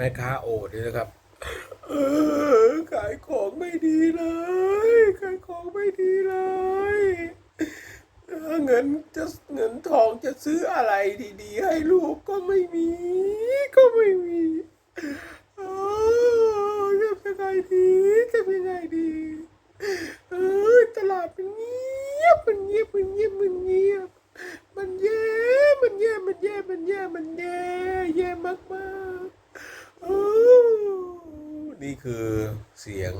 แม่ค้าโอดนี่นะครับขายของไม่ดีเลย ขายของไม่ดีเลยเงินจะเงินทองจะซื้ออะไรดีๆ ให้ลูกก็ไม่มี ก็ไม่มีเออจะยังไงดีจะยังไงดีเออตลาดมันเงียบมันเงียบมันเงียบมันเงียบมันแย่มันแย่มันแย่มันแย่มันแย่แย่มากมากๆ นี่คือเสียง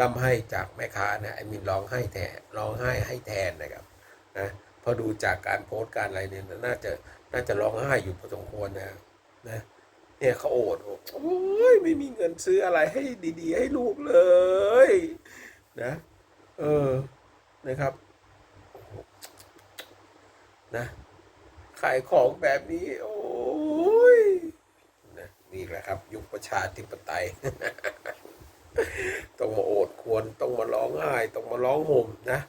ร่ำไห้จากแม่ค้านะไอ้มินร้องไห้แทนร้องไห้ให้แทนนะครับนะพอดูจากการโพสต์การอะไรเนี่ยน่าจะน่าจะร้องไห้อยู่พอสมควรนะนะเนี่ยเขาโอดบอกโอ้ยไม่มีเงินซื้ออะไรให้ดี ๆ ให้ลูกเลยนะเออนะครับนะขายของแบบนี้ โอ้ยนะนี่แหละครับ ยุค ประชาธิปไตย ต้องมาโอดควรต้องมาร้องไห้ต้องมาร้องห่มนะ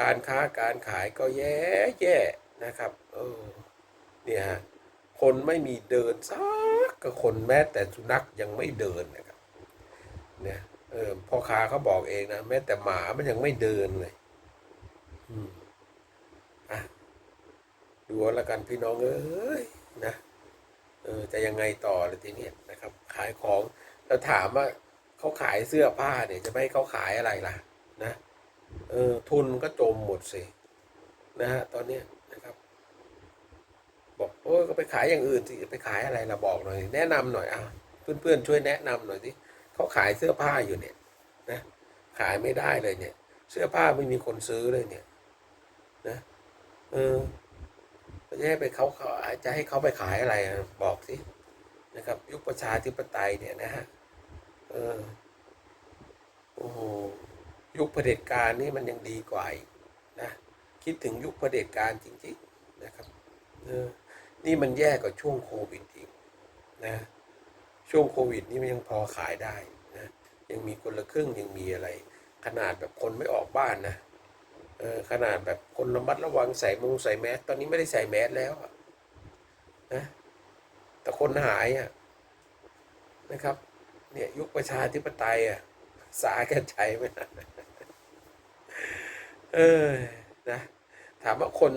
การค้าการขายก็แย่แย่นะครับเออเนี่ยฮะคนไม่มีเดินสักกับคนแม้แต่สุนัขยังไม่เดินนะครับเนี่ยเออพ่อค้าเขาบอกเองนะแม้แต่หมามันยังไม่เดินเลยอืมอะดูเอาลกันพี่น้องเอ้ยนะเออจะยังไงต่อเลยทีเนี้ยนะครับ ขายของแล้วถามว่าเขาขายเสื้อผ้าเนี่ยจะไม่ให้เขาขายอะไรล่ะ นะเออทุนก็จมหมดสินะฮะตอนเนี้ยนะครับ บอกโอ้ยก็ไปขายอย่างอื่นสิไปขายอะไรล่ะบอกหน่อย แนะนำหน่อยอะเพื่อนๆช่วยแนะนำหน่อยสิเขาขายเสื้อผ้าอยู่เนี่ย นะขายไม่ได้เลยเนี่ย เสื้อผ้าไม่มีคนซื้อเลยเนี่ย นะเออจะให้ไปเขาเขาจะให้เขาไปขายอะไรบอกสิ นะครับ ยุคประชาธิปไตยเนี่ยนะฮะเออโอ้โหยุคเผด็จการนี่มันยังดีกว่าอีกนะคิดถึงยุคเผด็จการจริงๆนะครับเออนี่มันแย่กว่าช่วงโควิดอีกนะช่วงโควิดนี่มันยังพอขายได้นะยังมีคนละครึ่งยังมีอะไร ขนาดแบบคนไม่ออกบ้านนะเออขนาดแบบคนระมัดระวังใส่มงใส่แมสตอนนี้ไม่ได้ใส่แมสแล้วนะ แต่คนหายอะนะครับ เนี่ยยุคประชาธิปไตยอะสาแก่ใจไหมเออนะถามว่าคน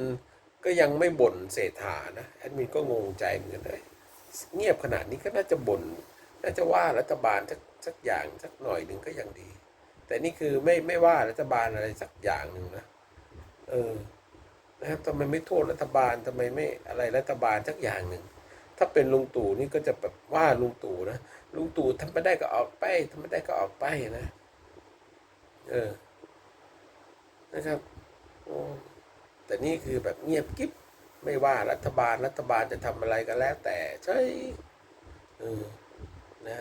ก็ยังไม่บ่นเศรษฐานะแอดมินก็งงใจเหมือนกันเลยเงียบขนาดนี้ก็น่าจะบ่นน่าจะว่ารัฐบาลสักสักอย่างสักหน่อยหนึ่งก็ยังดี แต่นี่คือไม่ไม่ว่ารัฐบาลอะไรสักอย่างหนึ่งนะเออนะครับทำไมไม่โทษรัฐบาลทำไมไม่อะไรรัฐบาลสักอย่างหนึ่ง ถ้าเป็นลุงตู่นี่ก็จะแบบว่าลุงตู่นะลุงตู่ทำไม่ได้ก็ออกไปทำไม่ได้ก็ออกไปนะ เออ นะครับโอ้แต่นี่คือแบบเงียบกิ๊บไม่ว่ารัฐบาลรัฐบาลจะทำอะไรก็แล้ว แต่ใช่เออนะ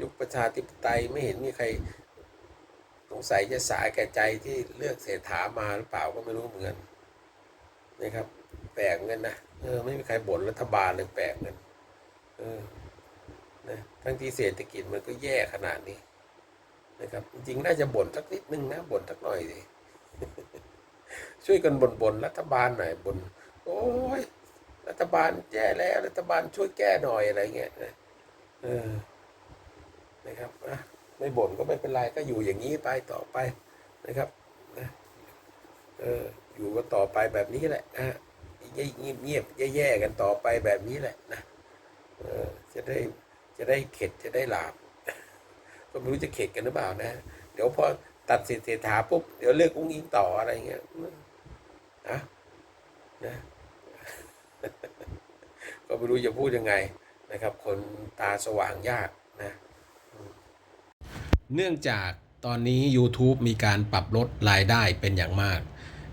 ยุคประชาธิปไตยไม่เห็นมีใคร สงสัยจะสาแก่ใจที่เลือกเศรษฐามาหรือเปล่าก็ไม่รู้เหมือนกันนะครับ แปลกเงินนะเออไม่มีใครบ่นรัฐบาลเลยแปลกเงินเออนะทั้งที่เศรษฐกิจมันก็แย่ขนาดนี้นะครับ จริงน่าจะบ่นสักนิดนึงนะบ่นสักหน่อยสิช่วยกันบ่นบ่นรัฐบาลหน่อยบ่นโอ้ยรัฐบาลแย่แล้ว รัฐบาลช่วยแก้หน่อยอะไรเงี้ยนะเออนะครับอะไม่บ่นก็ไม่เป็นไรก็อยู่อย่างนี้ไปต่อไปนะครับนะเอออยู่กันต่อไปแบบนี้แหละนะฮะ เงียบเงียบๆแย่ๆกันต่อไปแบบนี้แหละนะจะได้จะได้เข็ดจะได้หลาบก็ไม่รู้จะเข็ดกันหรือเปล่านะ เดี๋ยวพอตัดสิทธิ์เศรษฐาปุ๊บเดี๋ยวเลือกอุ้งอิงต่ออะไรเงี้ยนะนะก็ไม่รู้จะพูดยังไงนะครับ คนตาสว่างยากนะ เนื่องจากตอนนี้ YouTube มีการปรับลดรายได้เป็นอย่างมาก